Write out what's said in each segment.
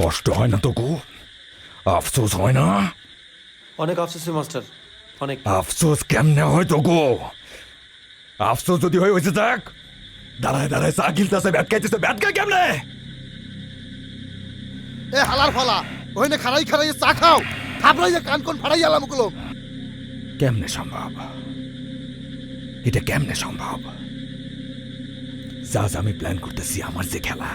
কষ্ট হয় না তো গো আফসোস হয় না? অনেক আফসোস মাস্টার। অনেক। আফসোস কেমনে হয় তো গো আফসোস যদি হয় হয়েছে দেখ দাঁড়ায় দাঁড়ায় চা গিলতেছে ব্যাট খাইতেছে ব্যাট খাই কেমনে? এ হালার ফালা ওইনে খারাই খারাই চা খাও। থাপড়াইয়া কান কোন ফাড়াই আলামগুলো কেমনে সম্ভব? এটা কেমনে সম্ভব? যা যা আমি প্ল্যান করতেছি আমার যে খেলা।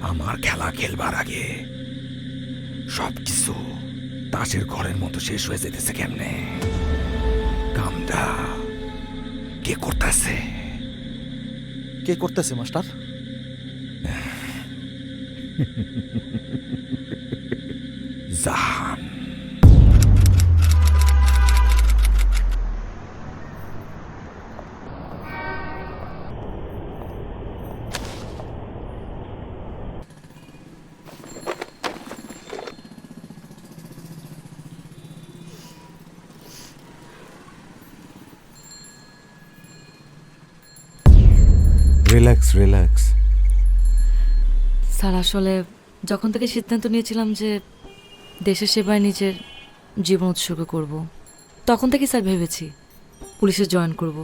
আমার খেলা খেলবার আগে সবকিছু তাসের ঘরের মতো শেষ হয়ে যেতেছে কেমনে? কামটা কে করতেছে? কে করতেছে master? Jahan relax relax sir আসলে যখন থেকে সিদ্ধান্ত নিয়েছিলাম যে দেশের সেবায় নিজের জীবন উৎসর্গ করব। তখন থেকে স্যার ভেবেছি পুলিশে জয়েন করব।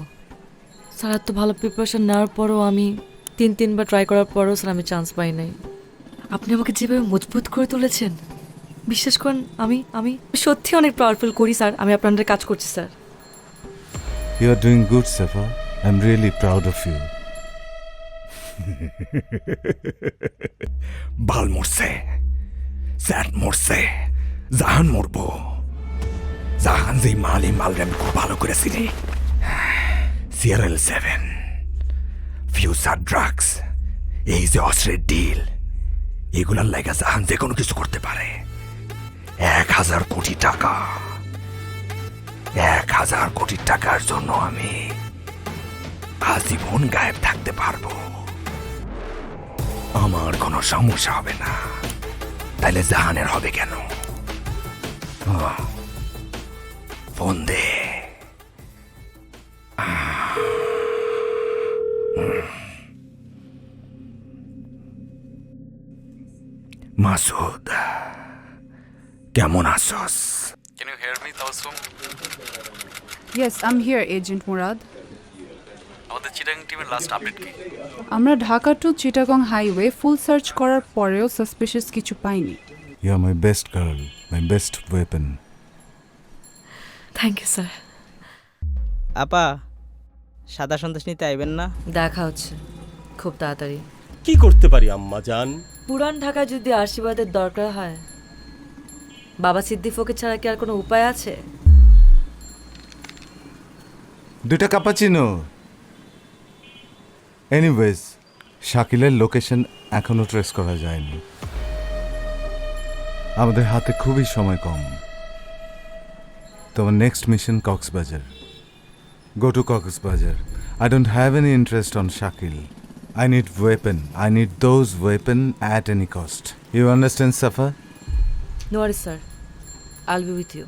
স্যার এত ভালো প্রিপারেশন নেওয়ার পরও আমি তিন তিনবার ট্রাই করার পরও স্যার আমি চান্স পাই নাই আপনি আমাকে যেভাবে মজবুত করে তুলেছেন বিশ্বাস করেন আমি আমি সত্যি অনেক পাওয়ারফুল করি স্যার আমি আপনাদের কাজ করছি sir you are doing good Safa I am really proud of you বাল মরছে স্যাট মরছে, জাহান মরবো। জাহান যেই মাল এই মাল আমি খুব ভালো করে চিনি। সিআরএল সেভেন, ফিউচার ড্রাগস, এই যে অস্ত্রের ডিল, এগুলার লাগা জাহান যে কোনো কিছু করতে পারে। এক হাজার কোটি টাকা। এক হাজার কোটি টাকার জন্য আমি আজীবন গায়েব থাকতে পারব। আমার কোনো সমস্যা হবে না। তাহলে জাহানের হবে কেন? ফোন দে। মাসুদ কেমন আছস? Can you hear me, Tabassum? Yes I'm here agent Murad আমাদের চিটাং টিমের লাস্ট আপডেট কি? আমরা Dhaka to Chittagong highway full search করার পরেও সাসপিশিয়াস কিছু পাইনি। You are my best girl my best weapon thank you sir আপা সাদা সন্দেশ নিতে আইবেন না? দেখা হচ্ছে। খুব তাড়াতাড়ি। কি করতে পারি আম্মা জান? পুরান ঢাকায় যদি আশীর্বাদের দরকার হয় বাবা সিদ্দি ফকির ছাড়া কি আর কোনো উপায় আছে? দুটা কাপাচিনো। এনিওয়েজ শাকিলের লোকেশন এখনও ট্রেস করা যায়নি। আমাদের হাতে খুবই সময় কম। তোমার next mission Cox's Bazar. Go to Cox's Bazar. I don't have any interest on Shakil I need weapon I need those weapon at any cost you understand Safa no sir I'll be with you